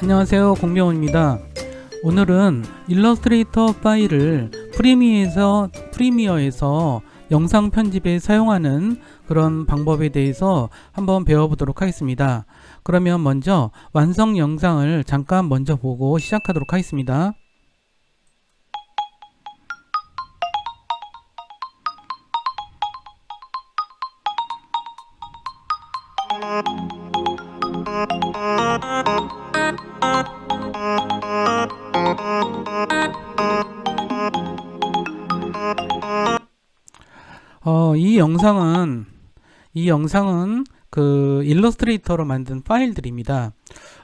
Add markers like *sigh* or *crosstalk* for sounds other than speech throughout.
안녕하세요 공병훈입니다. 오늘은 일러스트레이터 파일을 프리미어에서, 프리미어에서 영상 편집에 사용하는 그런 방법에 대해서 한번 배워보도록 하겠습니다. 그러면 먼저 완성 영상을 잠깐 먼저 보고 시작하도록 하겠습니다 어, 이 영상은 이 영상은 그 일러스트레이터로 만든 파일들입니다.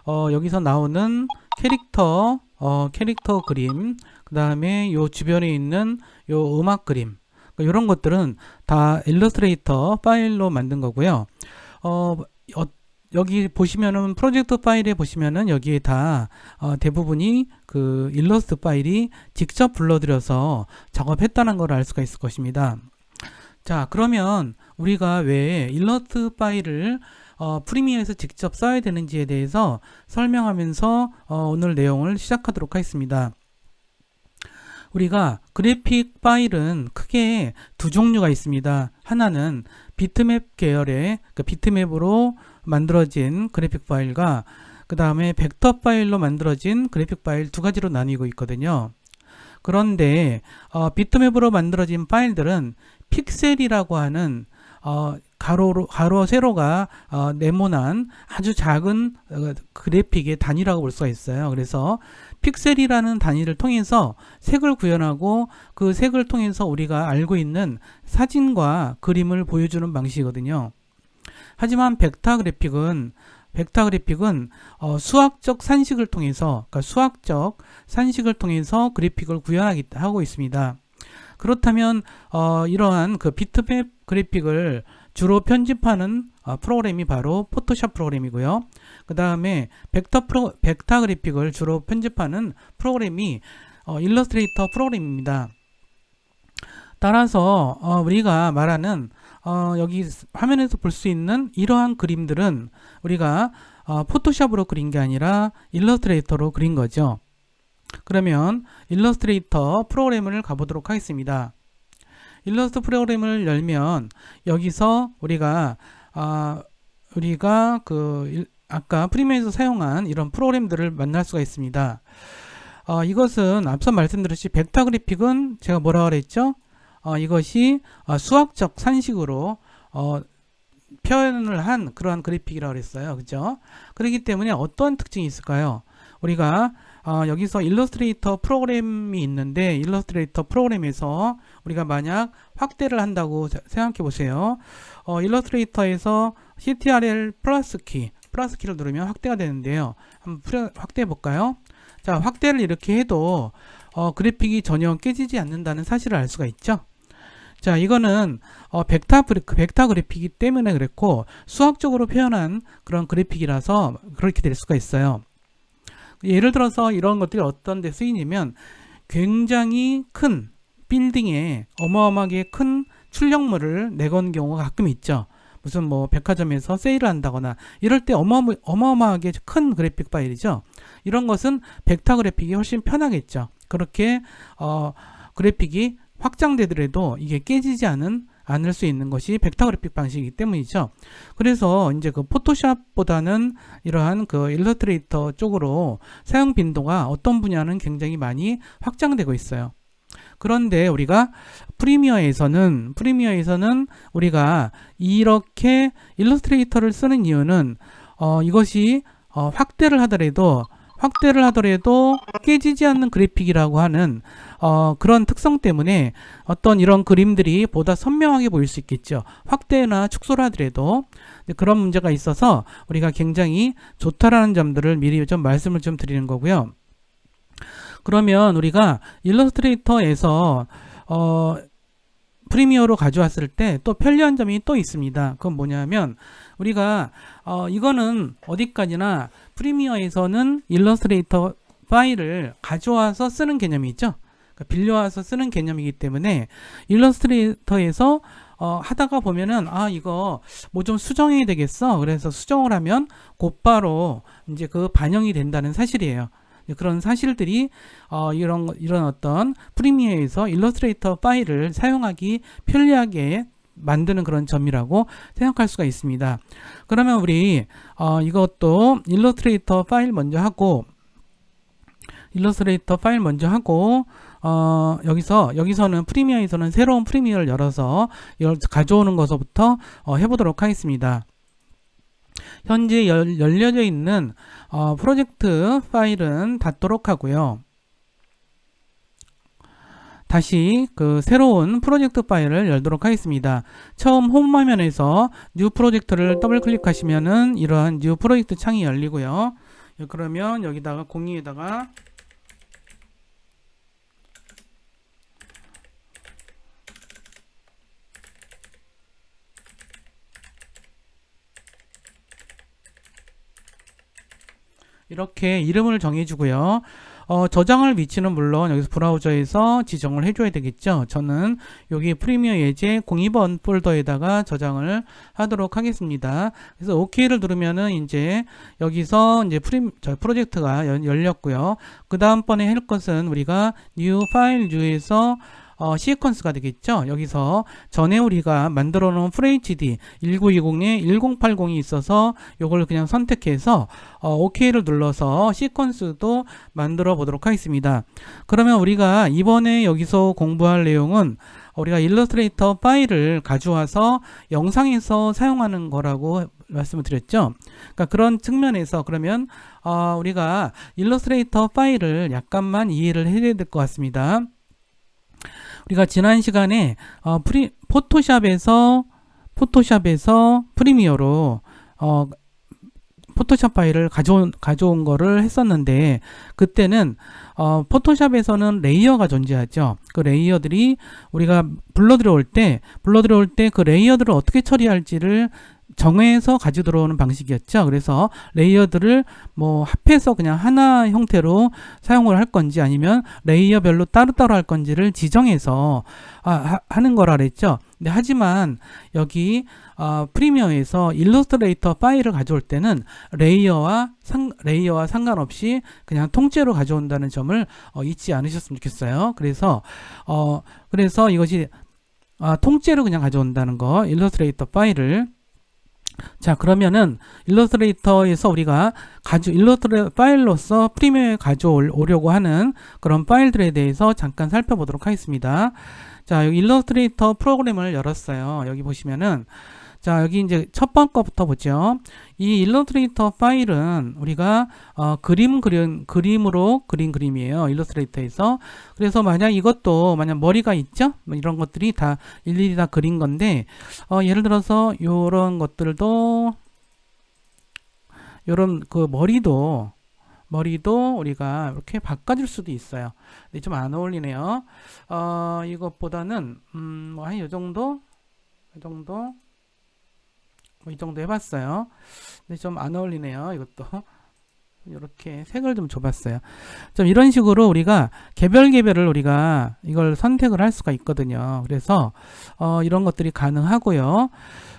어, 여기서 나오는 캐릭터, 어, 캐릭터 그림, 그 다음에 요 주변에 있는 요 음악 그림, 이런 것들은 다 일러스트레이터 파일로 만든 거고요. 어, 어, 여기 보시면은 프로젝트 파일에 보시면은 여기에 다 어, 대부분이 그 일러스트 파일이 직접 불러들여서 작업했다는 걸 알 수가 있을 것입니다. 자, 그러면 우리가 왜 일러스트 파일을 어, 프리미어에서 직접 써야 되는지에 대해서 설명하면서 어, 오늘 내용을 시작하도록 하겠습니다. 우리가 그래픽 파일은 크게 두 종류가 있습니다. 하나는 비트맵 계열의 그 비트맵으로 만들어진 그래픽 파일과 그 다음에 벡터 파일로 만들어진 그래픽 파일 두 가지로 나뉘고 있거든요. 그런데 어, 비트맵으로 만들어진 파일들은 픽셀이라고 하는 어, 가로로 가로 세로가 어, 네모난 아주 작은 어, 그래픽의 단위라고 볼 수가 있어요. 그래서 픽셀이라는 단위를 통해서 색을 구현하고 그 색을 통해서 우리가 알고 있는 사진과 그림을 보여주는 방식이거든요. 하지만 벡터 그래픽은 벡터 그래픽은 어, 수학적 산식을 통해서 그러니까 수학적 산식을 통해서 그래픽을 구현하고 있습니다. 그렇다면 어, 이러한 그 비트맵 그래픽을 주로 편집하는 어, 프로그램이 바로 포토샵 프로그램이고요. 그 다음에 벡터 프로, 벡터 그래픽을 주로 편집하는 프로그램이 어, 일러스트레이터 프로그램입니다. 따라서 어, 우리가 말하는 어, 여기 화면에서 볼 수 있는 이러한 그림들은 우리가 어, 포토샵으로 그린 게 아니라 일러스트레이터로 그린 거죠. 그러면 일러스트레이터 프로그램을 가보도록 하겠습니다. 일러스트 프로그램을 열면 여기서 우리가 아 우리가 그 일, 아까 프리미어에서 사용한 이런 프로그램들을 만날 수가 있습니다. 어, 이것은 앞서 말씀드렸듯이 벡터 그래픽은 제가 뭐라 그랬죠? 어, 이것이 어, 수학적 산식으로 어, 표현을 한 그러한 그래픽이라고 그랬어요. 그죠? 그렇기 때문에 어떤 특징이 있을까요? 우리가 어, 여기서 일러스트레이터 프로그램이 있는데 일러스트레이터 프로그램에서 우리가 만약 확대를 한다고 생각해 보세요. 어, 일러스트레이터에서 CTRL 플러스 키, 플러스 키를 누르면 확대가 되는데요. 한번 확대해 볼까요? 자, 확대를 이렇게 해도 어, 그래픽이 전혀 깨지지 않는다는 사실을 알 수가 있죠. 자, 이거는 어, 벡터, 벡터 그래픽이기 때문에 그랬고 수학적으로 표현한 그런 그래픽이라서 그렇게 될 수가 있어요. 예를 들어서 이런 것들이 어떤 데 쓰이냐면 굉장히 큰 빌딩에 어마어마하게 큰 출력물을 내건 경우가 가끔 있죠. 무슨 뭐 백화점에서 세일을 한다거나 이럴 때 어마어마, 어마어마하게 큰 그래픽 파일이죠. 이런 것은 벡터 그래픽이 훨씬 편하겠죠. 그렇게 어, 그래픽이 확장되더라도 이게 깨지지 않은 않을 수 있는 것이 벡터 그래픽 방식이기 때문이죠. 그래서 이제 그 포토샵보다는 이러한 그 일러스트레이터 쪽으로 사용 빈도가 어떤 분야는 굉장히 많이 확장되고 있어요. 그런데 우리가 프리미어에서는 프리미어에서는 우리가 이렇게 일러스트레이터를 쓰는 이유는 어, 이것이 어, 확대를 하더라도 확대를 하더라도 깨지지 않는 그래픽이라고 하는 어, 그런 특성 때문에 어떤 이런 그림들이 보다 선명하게 보일 수 있겠죠. 확대나 축소를 하더라도 그런 문제가 있어서 우리가 굉장히 좋다라는 점들을 미리 좀 말씀을 좀 드리는 거고요. 그러면 우리가 일러스트레이터에서 어, 프리미어로 가져왔을 때 또 편리한 점이 또 있습니다. 그건 뭐냐면 우리가 어, 이거는 어디까지나 프리미어에서는 일러스트레이터 파일을 가져와서 쓰는 개념이 있죠. 그러니까 빌려와서 쓰는 개념이기 때문에 일러스트레이터에서 어, 하다가 보면은 아 이거 뭐 좀 수정해야 되겠어. 그래서 수정을 하면 곧바로 이제 그 반영이 된다는 사실이에요. 그런 사실들이 어, 이런 거- 이런 어떤 프리미어에서 일러스트레이터 파일을 사용하기 편리하게 만드는 그런 점이라고 생각할 수가 있습니다. 그러면 우리 어, 이것도 일러스트레이터 파일 먼저 하고 일러스트레이터 파일 먼저 하고 어, 여기서 여기서는 프리미어에서는 새로운 프리미어를 열어서 이걸 가져오는 것부터 어, 해보도록 하겠습니다. 현재 열, 열려져 있는 어, 프로젝트 파일은 닫도록 하고요. 다시 그 새로운 프로젝트 파일을 열도록 하겠습니다. 처음 홈 화면에서 뉴 프로젝트를 더블 클릭하시면은 이러한 뉴 프로젝트 창이 열리고요. 그러면 여기다가 공유에다가 이렇게 이름을 정해주고요. 어, 저장할 위치는 물론 여기서 브라우저에서 지정을 해줘야 되겠죠. 저는 여기 프리미어 예제 02번 폴더에다가 저장을 하도록 하겠습니다. 그래서 OK를 누르면은 이제 여기서 이제 프리, 저 프로젝트가 연- 열렸고요. 그 다음번에 할 것은 우리가 new file new에서 어, 시퀀스가 되겠죠. 여기서 전에 우리가 만들어 놓은 FHD 1920에 1080이 있어서 이걸 그냥 선택해서 어, OK를 눌러서 시퀀스도 만들어 보도록 하겠습니다. 그러면 우리가 이번에 여기서 공부할 내용은 우리가 일러스트레이터 파일을 가져와서 영상에서 사용하는 거라고 말씀을 드렸죠. 그러니까 그런 측면에서 그러면 어, 우리가 일러스트레이터 파일을 약간만 이해를 해야 될 것 같습니다. 우리가 지난 시간에 어, 프리, 포토샵에서 포토샵에서 프리미어로 어, 포토샵 파일을 가져온, 가져온 거를 했었는데 그때는 어, 포토샵에서는 레이어가 존재하죠. 그 레이어들이 우리가 불러 들어올 때 불러 들어올 때 그 레이어들을 어떻게 처리할지를 정해서 가지고 들어오는 방식이었죠. 그래서 레이어들을 뭐 합해서 그냥 하나 형태로 사용을 할 건지 아니면 레이어별로 따로따로 할 건지를 지정해서 아, 하, 하는 거라 그랬죠. 근데 하지만 여기 어, 프리미어에서 일러스트레이터 파일을 가져올 때는 레이어와 상, 레이어와 상관없이 그냥 통째로 가져온다는 점을 어, 잊지 않으셨으면 좋겠어요. 그래서 어, 그래서 이것이 아, 통째로 그냥 가져온다는 거 일러스트레이터 파일을 자 그러면은 일러스트레이터에서 우리가 가져 일러스트레이터 파일로서 프리미어에 가져오려고 하는 그런 파일들에 대해서 잠깐 살펴보도록 하겠습니다. 자 여기 일러스트레이터 프로그램을 열었어요. 여기 보시면은 자 여기 이제 첫 번째 거부터 보죠. 이 일러스트레이터 파일은 우리가 어, 그림 그린 그림으로 그린 그림이에요. 일러스트레이터에서 그래서 만약 이것도 만약 머리가 있죠? 뭐 이런 것들이 다 일일이 다 그린 건데 어, 예를 들어서 요런 것들도 요런 그 머리도 머리도 우리가 이렇게 바꿔줄 수도 있어요. 근데 좀 안 어울리네요. 어, 이것보다는 음, 뭐 한 요 정도, 이 정도, 뭐 이 정도 해봤어요. 근데 좀 안 어울리네요. 이것도 *laughs* 이렇게 색을 좀 줘봤어요. 좀 이런 식으로 우리가 개별 개별을 우리가 이걸 선택을 할 수가 있거든요. 그래서 어, 이런 것들이 가능하고요.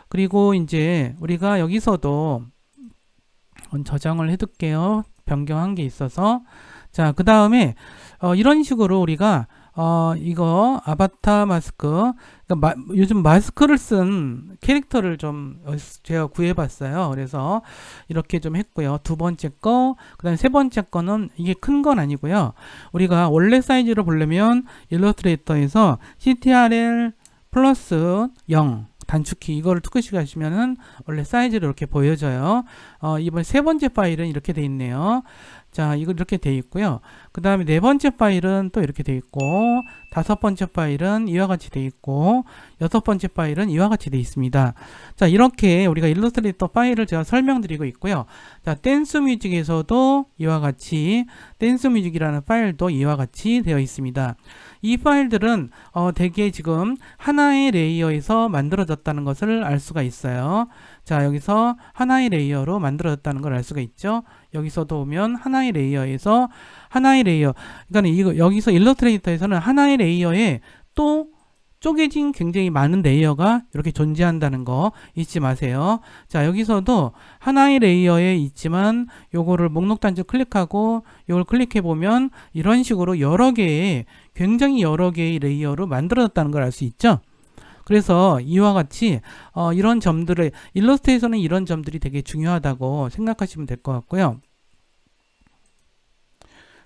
그리고 이제 우리가 여기서도 저장을 해둘게요. 변경한 게 있어서 자 그 다음에 어, 이런 식으로 우리가 어, 이거 아바타 마스크 그러니까 마, 요즘 마스크를 쓴 캐릭터를 좀 어, 제가 구해봤어요. 그래서 이렇게 좀 했고요. 두 번째 거, 그다음에 세 번째 거는 이게 큰 건 아니고요. 우리가 원래 사이즈로 보려면 일러스트레이터에서 CTRL 플러스 0 단축키 이거를 투크시 하시면은 원래 사이즈로 이렇게 보여져요. 어, 이번 세 번째 파일은 이렇게 돼 있네요. 자, 이거 이렇게 돼 있고요. 그 다음에 네 번째 파일은 또 이렇게 돼 있고, 다섯 번째 파일은 이와 같이 돼 있고, 여섯 번째 파일은 이와 같이 돼 있습니다. 자, 이렇게 우리가 일러스트레이터 파일을 제가 설명드리고 있고요. 자, 댄스 뮤직에서도 이와 같이 댄스 뮤직이라는 파일도 이와 같이 되어 있습니다. 이 파일들은 어, 대개 지금 하나의 레이어에서 만들어졌다는 것을 알 수가 있어요. 자, 여기서 하나의 레이어로 만들어졌다는 걸 알 수가 있죠. 여기서도 오면 하나의 레이어에서 하나의 레이어. 그러니까 이거 여기서 일러스트레이터에서는 하나의 레이어에 또 쪼개진 굉장히 많은 레이어가 이렇게 존재한다는 거 잊지 마세요. 자, 여기서도 하나의 레이어에 있지만 요거를 목록 단지 클릭하고 요걸 클릭해 보면 이런 식으로 여러 개의 굉장히 여러 개의 레이어로 만들어졌다는 걸 알 수 있죠. 그래서 이와 같이 어, 이런 점들을 일러스트에서는 이런 점들이 되게 중요하다고 생각하시면 될 것 같고요.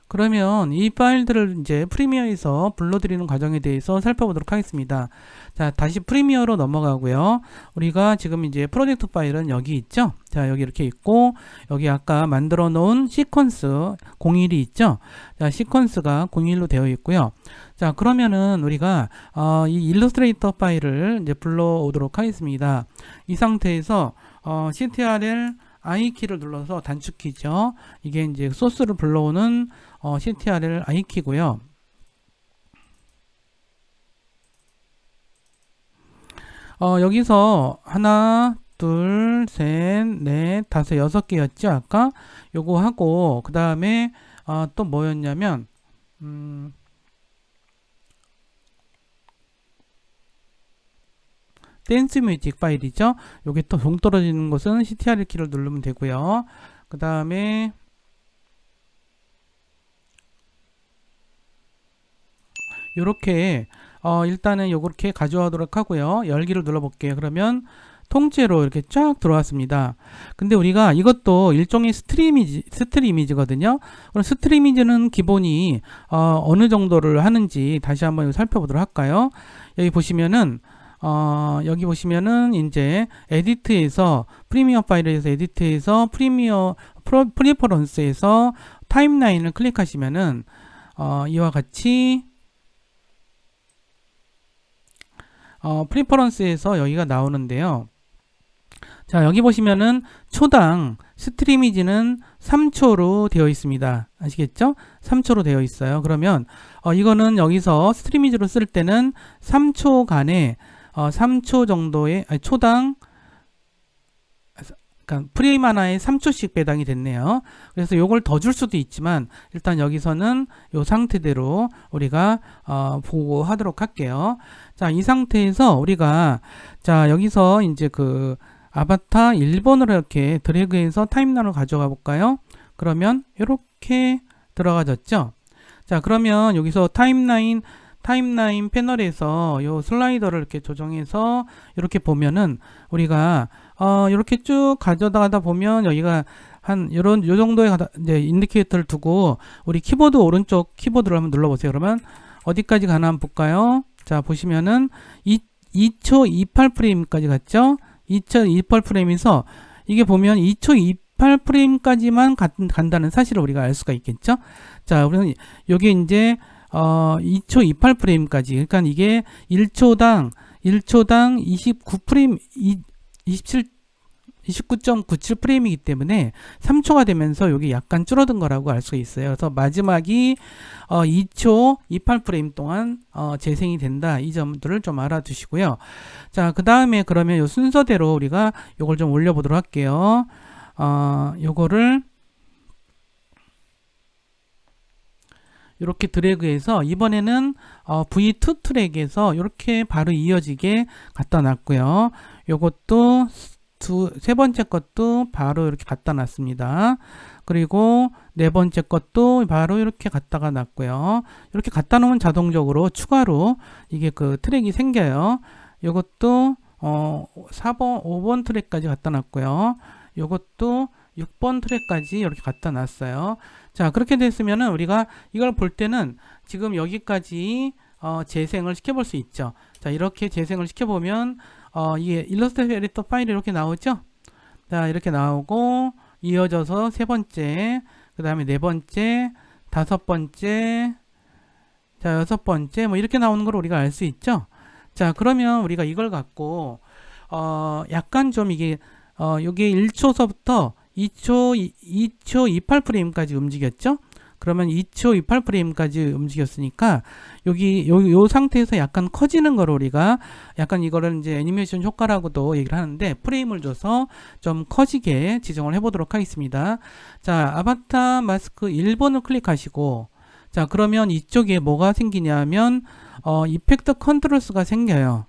그러면 이 파일들을 이제 프리미어에서 불러들이는 과정에 대해서 살펴보도록 하겠습니다. 자, 다시 프리미어로 넘어가고요. 우리가 지금 이제 프로젝트 파일은 여기 있죠? 자, 여기 이렇게 있고, 여기 아까 만들어 놓은 시퀀스 01이 있죠? 자, 시퀀스가 01로 되어 있고요. 자, 그러면은 우리가 어, 이 일러스트레이터 파일을 이제 불러오도록 하겠습니다. 이 상태에서 어, ctrl I 키를 눌러서 단축키죠. 이게 이제 소스를 불러오는 어, ctrl I 키고요. 어, 여기서 하나, 둘, 셋, 넷, 다섯, 여섯 개였죠. 아까 요거 하고 그 다음에 어, 또 뭐였냐면 음, 댄스 뮤직 파일이죠. 여기 또 동떨어지는 것은 ctr 키를 누르면 되고요. 그 다음에 이렇게 어, 일단은 요렇게 가져가도록 하고요. 열기를 눌러볼게요. 그러면 통째로 이렇게 쫙 들어왔습니다. 근데 우리가 이것도 일종의 스트리미지, 스트리미지거든요. 그럼 스트리미지는 기본이 어, 어느 정도를 하는지 다시 한번 살펴보도록 할까요? 여기 보시면은 어, 여기 보시면은 이제 에디트에서 프리미어 파일에서 에디트에서 프리미어 프로, 프리퍼런스에서 타임라인을 클릭하시면은 어, 이와 같이 어, 프리퍼런스에서 여기가 나오는데요. 자, 여기 보시면은 초당 스트리미지는 3초로 되어 있습니다. 아시겠죠? 3초로 되어 있어요. 그러면 어, 이거는 여기서 스트리미지로 쓸 때는 3초간에 어, 3초 정도의 아니, 초당 그러니까 프레임 하나에 3초씩 배당이 됐네요. 그래서 요걸 더 줄 수도 있지만 일단 여기서는 요 상태대로 우리가 어, 보고 하도록 할게요. 자, 이 상태에서 우리가 자, 여기서 이제 그 아바타 1번으로 이렇게 드래그해서 타임라인을 가져가 볼까요? 그러면 이렇게 들어가졌죠? 자, 그러면 여기서 타임라인 타임라인 패널에서 요 슬라이더를 이렇게 조정해서 이렇게 보면은 우리가 어 이렇게 쭉 가져다가다 보면 여기가 한 이런 요 정도의 이제 인디케이터를 두고 우리 키보드 오른쪽 키보드를 한번 눌러 보세요. 그러면 어디까지 가나 한번 볼까요? 자, 보시면은 2, 2초 28프레임까지 갔죠? 2초 28프레임에서 이게 보면 2초 28프레임까지만 간다는 사실을 우리가 알 수가 있겠죠? 자, 우리는 여기 이제 어, 2초 28프레임까지. 그러니까 이게 1초당 1초당 29프레임 27 29.97 프레임이기 때문에 3초가 되면서 여기 약간 줄어든 거라고 알 수가 있어요. 그래서 마지막이 어 2초 28 프레임 동안 어 재생이 된다. 이 점들을 좀 알아두시고요. 자, 그 다음에 그러면 요 순서대로 우리가 요걸 좀 올려보도록 할게요. 어, 요거를 이렇게 드래그해서 이번에는 어, V2 트랙에서 이렇게 바로 이어지게 갖다 놨고요. 요것도 두, 세 번째 것도 바로 이렇게 갖다 놨습니다. 그리고 네 번째 것도 바로 이렇게 갖다가 놨고요. 이렇게 갖다 놓으면 자동적으로 추가로 이게 그 트랙이 생겨요. 요것도 어, 4번, 5번 트랙까지 갖다 놨고요. 요것도 6번 트랙까지 이렇게 갖다 놨어요. 자, 그렇게 됐으면은 우리가 이걸 볼 때는 지금 여기까지 어, 재생을 시켜볼 수 있죠. 자, 이렇게 재생을 시켜보면 어, 이게 일러스트레이터 에디터 파일이 이렇게 나오죠. 자, 이렇게 나오고 이어져서 세 번째, 그 다음에 네 번째, 다섯 번째, 자, 여섯 번째, 뭐 이렇게 나오는 걸 우리가 알 수 있죠. 자, 그러면 우리가 이걸 갖고 어, 약간 좀 이게 어, 요게 1초서부터 2초 2초 28프레임까지 움직였죠. 그러면 2초 28프레임까지 움직였으니까 여기 요, 요 상태에서 약간 커지는 걸 우리가 약간 이거를 이제 애니메이션 효과라고도 얘기를 하는데 프레임을 줘서 좀 커지게 지정을 해보도록 하겠습니다. 자 아바타 마스크 1번을 클릭하시고 자 그러면 이쪽에 뭐가 생기냐면 어, 이펙트 컨트롤스가 생겨요.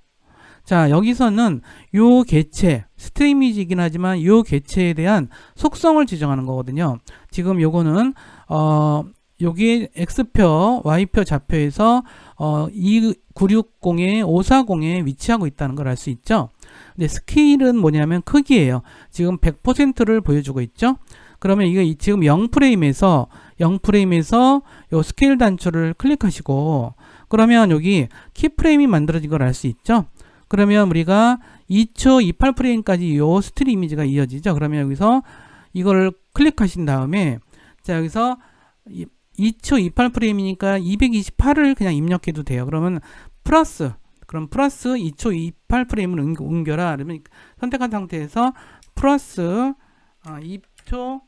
자, 여기서는 요 개체, 스트리미지이긴 하지만 요 개체에 대한 속성을 지정하는 거거든요. 지금 요거는 어 여기 x표, y표 좌표에서 어 2960에 540에 위치하고 있다는 걸 알 수 있죠. 근데 스케일은 뭐냐면 크기예요. 지금 100%를 보여주고 있죠. 그러면 이거 이- 지금 0프레임에서 0프레임에서 요 스케일 단추를 클릭하시고 그러면 여기 키프레임이 만들어진 걸 알 수 있죠. 그러면 우리가 2초 28프레임까지 요 스틸 이미지가 이어지죠. 그러면 여기서 이거를 클릭하신 다음에 자 여기서 이- 2초 28 프레임이니까 228을 그냥 입력해도 돼요. 그러면 플러스 그럼 플러스 2초 28 프레임을 옮겨라. 그러면 선택한 상태에서 플러스 어, 2초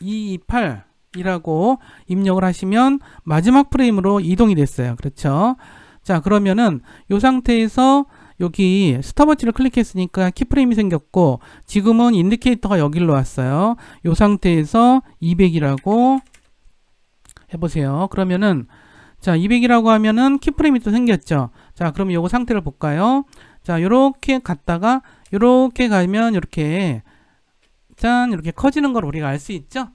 228이라고 입력을 하시면 마지막 프레임으로 이동이 됐어요. 그렇죠? 자, 그러면은 이 상태에서 여기 스탑워치를 클릭했으니까 키프레임이 생겼고 지금은 인디케이터가 여기로 왔어요. 이 상태에서 200이라고 해보세요. 그러면은 자 200이라고 하면은 키프레임이 또 생겼죠. 자 그럼 요거 상태를 볼까요? 자 요렇게 갔다가 요렇게 가면 요렇게 짠 이렇게 커지는 걸 우리가 알 수 있죠.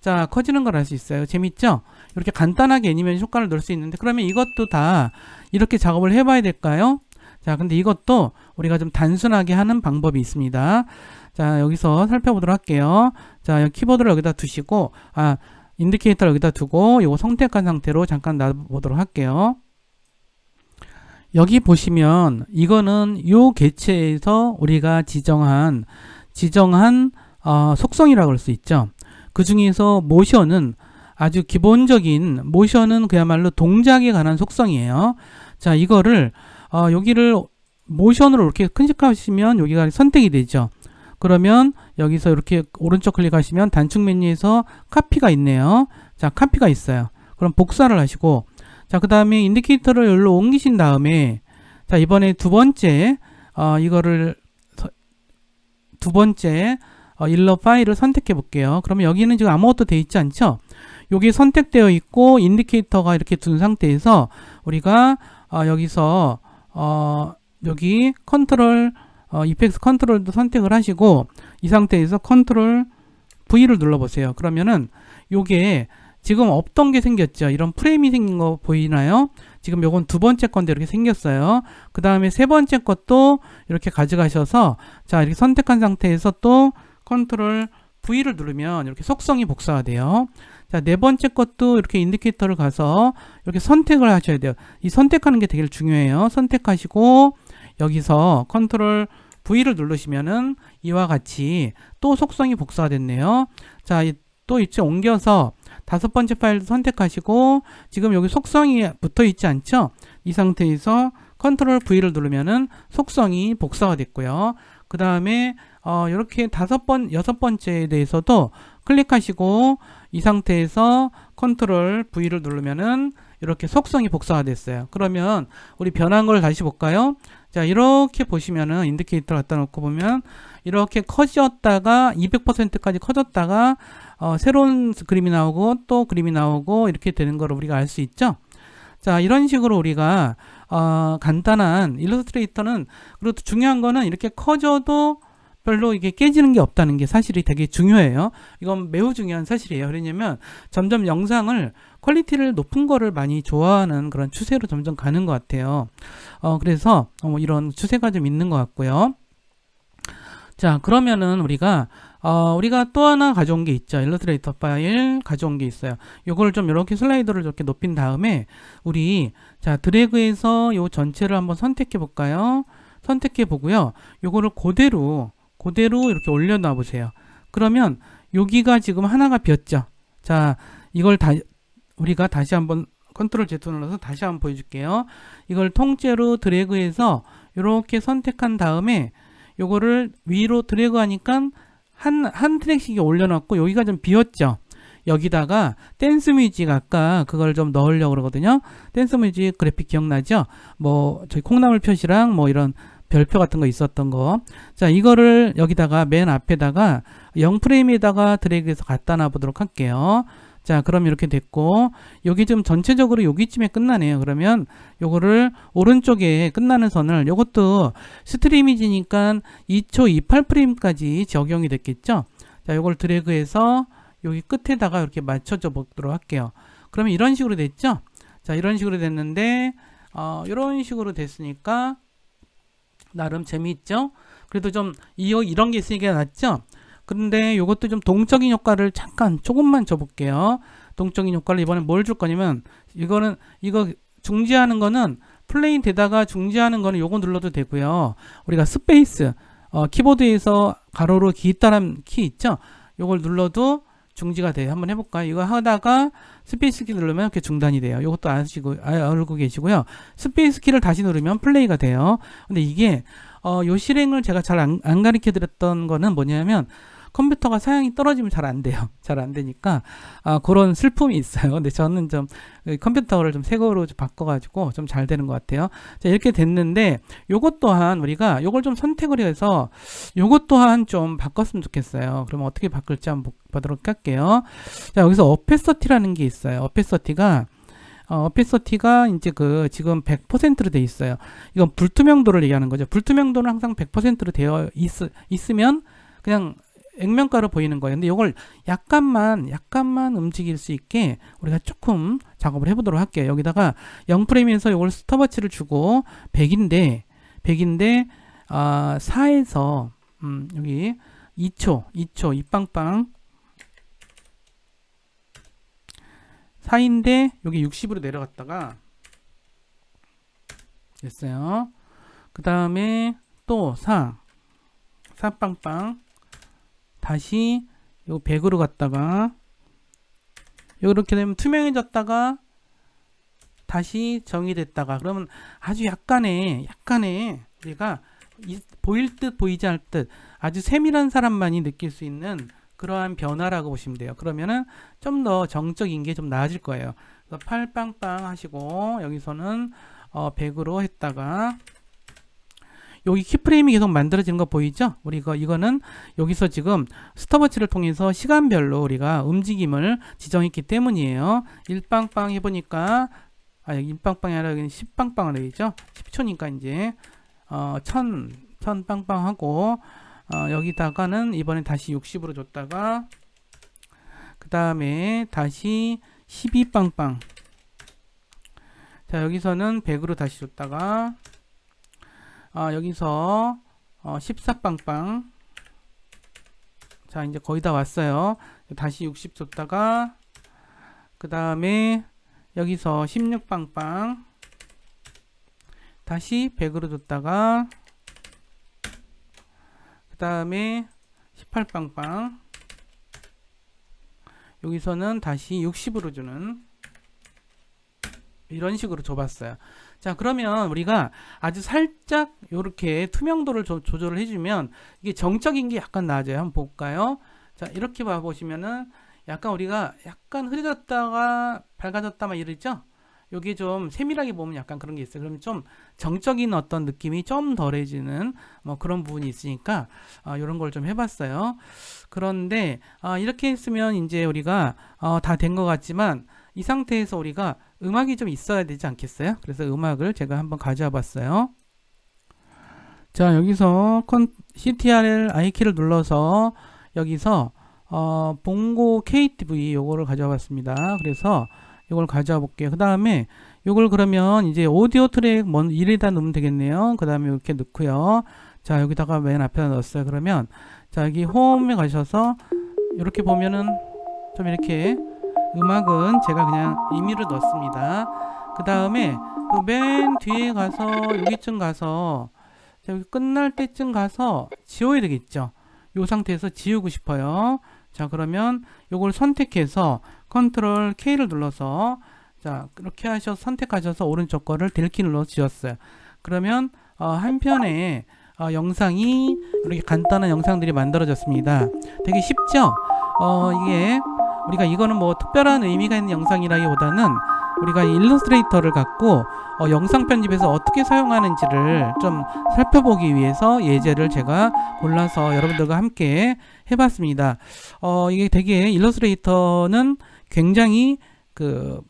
자 커지는 걸 알 수 있어요. 재밌죠? 이렇게 간단하게 애니메이션 효과를 넣을 수 있는데 그러면 이것도 다 이렇게 작업을 해봐야 될까요? 자 근데 이것도 우리가 좀 단순하게 하는 방법이 있습니다. 자 여기서 살펴보도록 할게요. 자 키보드를 여기다 두시고 아 인디케이터를 여기다 두고 이거 선택한 상태로 잠깐 놔보도록 할게요. 여기 보시면 이거는 요 개체에서 우리가 지정한 지정한 어, 속성이라고 할 수 있죠. 그 중에서 모션은 아주 기본적인 모션은 그야말로 동작에 관한 속성이에요. 자, 이거를 어, 여기를 모션으로 이렇게 클릭하시면 여기가 선택이 되죠. 그러면 여기서 이렇게 오른쪽 클릭하시면 단축 메뉴에서 카피가 있네요. 자, 카피가 있어요. 그럼 복사를 하시고 자, 그 다음에 인디케이터를 여기로 옮기신 다음에 자, 이번에 두 번째 어, 이거를 서- 두 번째 어, 일러 파일을 선택해 볼게요. 그러면 여기는 지금 아무것도 돼 있지 않죠? 여기 선택되어 있고 인디케이터가 이렇게 둔 상태에서 우리가 어, 여기서 어, 여기 컨트롤 어, 이펙스 컨트롤도 선택을 하시고 이 상태에서 컨트롤 V를 눌러보세요. 그러면은 요게 지금 없던 게 생겼죠. 이런 프레임이 생긴 거 보이나요? 지금 요건 두 번째 건데 이렇게 생겼어요. 그 다음에 세 번째 것도 이렇게 가져가셔서 자 이렇게 선택한 상태에서 또 컨트롤 V를 누르면 이렇게 속성이 복사가 돼요. 자, 네 번째 것도 이렇게 인디케이터를 가서 이렇게 선택을 하셔야 돼요. 이 선택하는 게 되게 중요해요. 선택하시고 여기서 컨트롤 V를 누르시면은 이와 같이 또 속성이 복사가 됐네요. 자, 이- 또 이제 옮겨서 다섯 번째 파일도 선택하시고 지금 여기 속성이 붙어 있지 않죠? 이 상태에서 컨트롤 V를 누르면은 속성이 복사가 됐고요. 그 다음에 어, 이렇게 다섯 번, 여섯 번째에 대해서도 클릭하시고 이 상태에서 컨트롤 V를 누르면은 이렇게 속성이 복사가 됐어요. 그러면 우리 변한 걸 다시 볼까요? 자, 이렇게 보시면은 인디케이터 갖다 놓고 보면 이렇게 커졌다가 200%까지 커졌다가 어, 새로운 그림이 나오고 또 그림이 나오고 이렇게 되는 걸 우리가 알 수 있죠. 자, 이런 식으로 우리가 어, 간단한 일러스트레이터는 그리고 또 중요한 거는 이렇게 커져도 별로 이게 깨지는 게 없다는 게 사실이 되게 중요해요. 이건 매우 중요한 사실이에요. 왜냐면 점점 영상을 퀄리티를 높은 거를 많이 좋아하는 그런 추세로 점점 가는 것 같아요. 어, 그래서 어, 이런 추세가 좀 있는 것 같고요. 자, 그러면은 우리가 어, 우리가 또 하나 가져온 게 있죠. 일러스트레이터 파일 가져온 게 있어요. 요걸 좀 이렇게 슬라이더를 이렇게 높인 다음에 우리 자, 드래그해서 요 전체를 한번 선택해 볼까요? 선택해 보고요. 요거를 그대로 그대로 이렇게 올려놔 보세요. 그러면 여기가 지금 하나가 비었죠. 자, 이걸 다 우리가 다시 한번 컨트롤 Z 눌러서 다시 한번 보여줄게요. 이걸 통째로 드래그해서 이렇게 선택한 다음에 요거를 위로 드래그 하니까 한, 한 트랙씩 올려놨고 여기가 좀 비었죠. 여기다가 댄스 뮤직 아까 그걸 좀 넣으려고 그러거든요. 댄스 뮤직 그래픽 기억나죠? 뭐 저희 콩나물 표시랑 뭐 이런 별표 같은 거 있었던 거. 자, 이거를 여기다가 맨 앞에다가 0프레임에다가 드래그해서 갖다 놔 보도록 할게요. 자, 그럼 이렇게 됐고, 여기 지금 전체적으로 여기쯤에 끝나네요. 그러면 요거를 오른쪽에 끝나는 선을 요것도 스트리미지니까 2초 28프레임까지 적용이 됐겠죠? 자, 요걸 드래그해서 여기 끝에다가 이렇게 맞춰줘 보도록 할게요. 그러면 이런 식으로 됐죠? 자, 이런 식으로 됐는데, 어, 이런 식으로 됐으니까, 나름 재미있죠? 그래도 좀, 이, 이런 게 있으니까 낫죠? 근데 이것도 좀 동적인 효과를 잠깐 조금만 줘볼게요. 동적인 효과를 이번에 뭘 줄 거냐면 이거는 이거 중지하는 거는 플레이 되다가 중지하는 거는 요거 눌러도 되고요. 우리가 스페이스 어, 키보드에서 가로로 기 있다란 키 있죠? 요걸 눌러도 중지가 돼요. 한번 해볼까요? 이거 하다가 스페이스 키 누르면 이렇게 중단이 돼요. 이것도 아시고 아, 알고 계시고요. 스페이스 키를 다시 누르면 플레이가 돼요. 근데 이게 어, 요 실행을 제가 잘안안 가르쳐 드렸던 거는 뭐냐면 컴퓨터가 사양이 떨어지면 잘 안 돼요. *laughs* 잘 안 되니까 아, 그런 슬픔이 있어요. 근데 저는 좀 컴퓨터를 좀 새 거로 좀 바꿔가지고 좀 잘 되는 것 같아요. 자 이렇게 됐는데 요것 또한 우리가 요걸 좀 선택을 해서 요것 또한 좀 바꿨으면 좋겠어요. 그러면 어떻게 바꿀지 한번 보도록 할게요. 자 여기서 어페서티라는 게 있어요. 어페서티가 어, 어페서티가 이제 그 지금 100%로 돼 있어요. 이건 불투명도를 얘기하는 거죠. 불투명도는 항상 100%로 되어 있, 있으면 그냥 액면가로 보이는 거예요. 근데 이걸 약간만 약간만 움직일 수 있게 우리가 조금 작업을 해보도록 할게요. 여기다가 0프레임에서 이걸 스톱워치를 주고 100인데 100인데 아 4에서 음, 여기 2초 2초 이빵빵 4인데 여기 60으로 내려갔다가 됐어요. 그 다음에 또 4, 4빵빵 다시 요 100으로 갔다가 이렇게 되면 투명해졌다가 다시 정의됐다가 그러면 아주 약간의 약간의 우리가 이- 보일 듯 보이지 않을 듯 아주 세밀한 사람만이 느낄 수 있는 그러한 변화라고 보시면 돼요. 그러면은 좀 더 정적인 게 좀 나아질 거예요. 그래서 팔 빵빵 하시고 여기서는 어 100으로 했다가 여기 키프레임이 계속 만들어지는 거 보이죠? 우리 이거 이거는 여기서 지금 스톱워치를 통해서 시간별로 우리가 움직임을 지정했기 때문이에요. 1빵빵 해보니까 아 여기 1빵빵이 아니라 여기는 10빵빵을 되죠? 10초니까 이제 어, 1000, 1000빵빵 하고 어, 여기다가는 이번에 다시 60으로 줬다가 그 다음에 다시 12빵빵 자 여기서는 100으로 다시 줬다가 아 여기서 어, 14빵빵. 자 이제 거의 다 왔어요. 다시 60 줬다가 그 다음에 여기서 16빵빵. 다시 100으로 줬다가 그 다음에 18빵빵. 여기서는 다시 60으로 주는 이런 식으로 줘봤어요. 자 그러면 우리가 아주 살짝 이렇게 투명도를 조, 조절을 해주면 이게 정적인 게 약간 나아져요. 한번 볼까요? 자 이렇게 봐 보시면은 약간 우리가 약간 흐려졌다가 밝아졌다 막 이러죠? 여기 좀 세밀하게 보면 약간 그런 게 있어요. 그러면 좀 정적인 어떤 느낌이 좀 덜해지는 뭐 그런 부분이 있으니까 어, 이런 걸 좀 해봤어요. 그런데 어, 이렇게 했으면 이제 우리가 어, 다된 것 같지만 이 상태에서 우리가 음악이 좀 있어야 되지 않겠어요? 그래서 음악을 제가 한번 가져와 봤어요. 자 여기서 컨, CTRL I키를 눌러서 여기서 어, 봉고 KTV 요거를 가져와 봤습니다. 그래서 이걸 가져와 볼게요. 그 다음에 이걸 그러면 이제 오디오 트랙 먼 1에다 넣으면 되겠네요. 그 다음에 이렇게 넣고요. 자 여기다가 맨 앞에다 넣었어요. 그러면 자 여기 홈에 가셔서 이렇게 보면은 좀 이렇게 음악은 제가 그냥 임의로 넣습니다. 그 다음에 맨 뒤에 가서 여기쯤 가서 자, 여기 끝날 때쯤 가서 지워야 되겠죠. 이 상태에서 지우고 싶어요. 자 그러면 이걸 선택해서 컨트롤 K를 눌러서 자 이렇게 하셔서 선택하셔서 오른쪽 거를 델키 눌러서 지웠어요. 그러면 어, 한편에 어, 영상이 이렇게 간단한 영상들이 만들어졌습니다. 되게 쉽죠? 어, 이게 우리가 이거는 뭐 특별한 의미가 있는 영상이라기보다는 우리가 일러스트레이터를 갖고 어, 영상 편집에서 어떻게 사용하는지를 좀 살펴보기 위해서 예제를 제가 골라서 여러분들과 함께 해봤습니다. 어, 이게 되게 일러스트레이터는 굉장히 그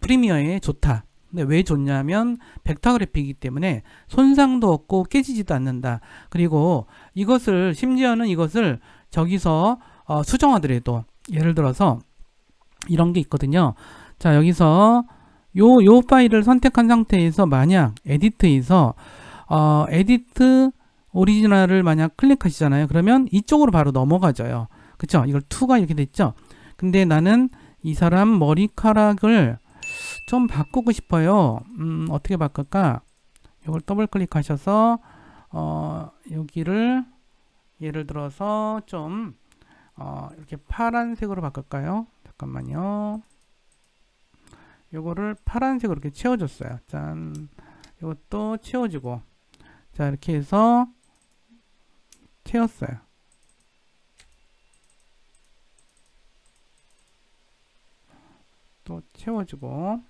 프리미어에 좋다. 근데 왜 좋냐면 벡터 그래픽이기 때문에 손상도 없고 깨지지도 않는다. 그리고 이것을 심지어는 이것을 저기서 어, 수정하더라도 예를 들어서 이런 게 있거든요. 자 여기서 요 요 파일을 선택한 상태에서 만약 에디트에서 어, 에디트 오리지널을 만약 클릭하시잖아요. 그러면 이쪽으로 바로 넘어가져요. 그쵸? 이걸 2가 이렇게 됐죠? 근데 나는 이 사람 머리카락을 좀 바꾸고 싶어요. 음, 어떻게 바꿀까? 이걸 더블 클릭하셔서, 어, 여기를 예를 들어서 좀, 어, 이렇게 파란색으로 바꿀까요? 잠깐만요. 요거를 파란색으로 이렇게 채워줬어요. 짠. 이것도 채워주고. 자, 이렇게 해서 채웠어요. 또 채워주고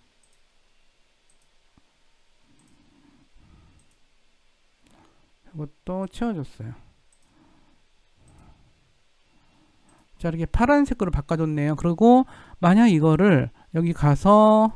이것도 채워줬어요. 자 이렇게 파란색으로 바꿔줬네요. 그리고 만약 이거를 여기 가서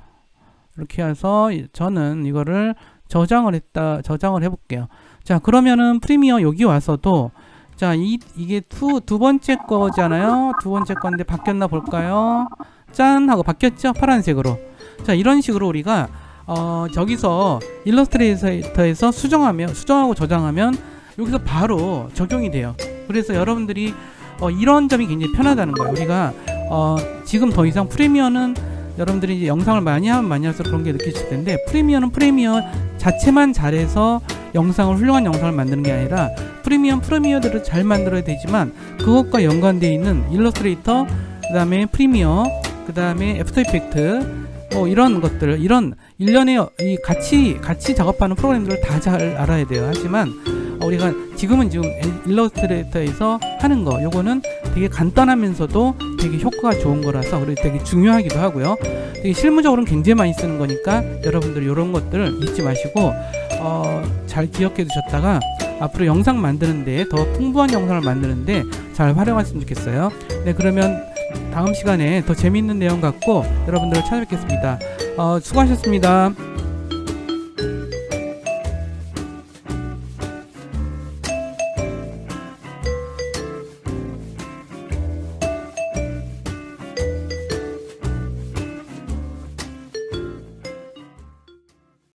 이렇게 해서 저는 이거를 저장을 했다 저장을 해 볼게요. 자 그러면은 프리미어 여기 와서도 자 이, 이게 두, 두 번째 거잖아요. 두 번째 건데 바뀌었나 볼까요? 짠 하고 바뀌었죠 파란색으로 자 이런 식으로 우리가 어 저기서 일러스트레이터에서 수정하면 수정하고 저장하면 여기서 바로 적용이 돼요 그래서 여러분들이 어, 이런 점이 굉장히 편하다는 거예요. 우리가 어, 지금 더 이상 프리미어는 여러분들이 이제 영상을 많이 하면 많이 할수록 그런 게 느끼실 텐데 프리미어는 프리미어 자체만 잘해서 영상을 훌륭한 영상을 만드는 게 아니라 프리미엄 프리미어들을 잘 만들어야 되지만 그것과 연관되어 있는 일러스트레이터 그 다음에 프리미어 그 다음에 애프터 이펙트 뭐 이런 것들 이런 일련의 이 같이 같이 작업하는 프로그램들을 다 잘 알아야 돼요. 하지만 어, 우리가 지금은 지금 일러스트레이터에서 하는 거 요거는 되게 간단하면서도 되게 효과가 좋은 거라서 그리고 되게 중요하기도 하고요 되게 실무적으로는 굉장히 많이 쓰는 거니까 여러분들 이런 것들을 잊지 마시고 어, 잘 기억해 두셨다가 앞으로 영상 만드는데 더 풍부한 영상을 만드는데 잘 활용하시면 좋겠어요 네 그러면 다음 시간에 더 재미있는 내용 갖고 여러분들을 찾아뵙겠습니다. 어, 수고하셨습니다.